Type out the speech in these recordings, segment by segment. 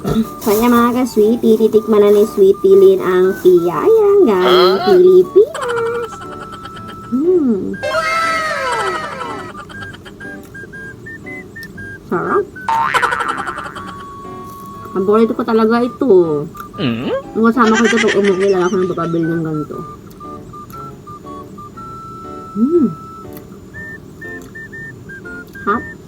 Yan mga ka-sweetie, titikman na ni Sweetie Lynn ang piyayang galing Pilipinas. Hmm. Sarap. Ang paborito ko talaga ito. Nung kasama ko ito, pag umuwi lang ako ng papabili ng ganito. Hmm. Hap.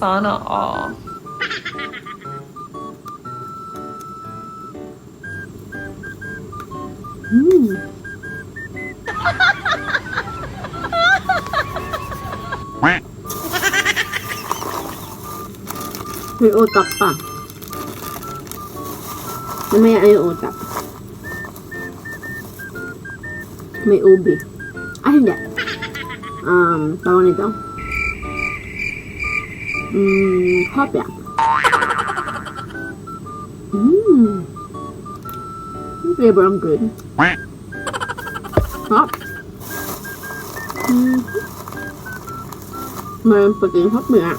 Sana all. Hmm. May utak pa. Mamaya ay utak. May ubi. Ah, hindi. Um, tawag nito. Hmm, hopya. Hmm. Yung flavor ang good. Hop. Hmm. Mayroon puting hopya.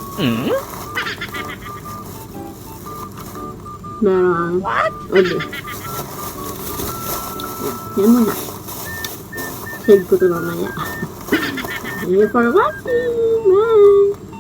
Merong ubi. Yan muna. Save ko to mamaya. Thank you for watching. Bye!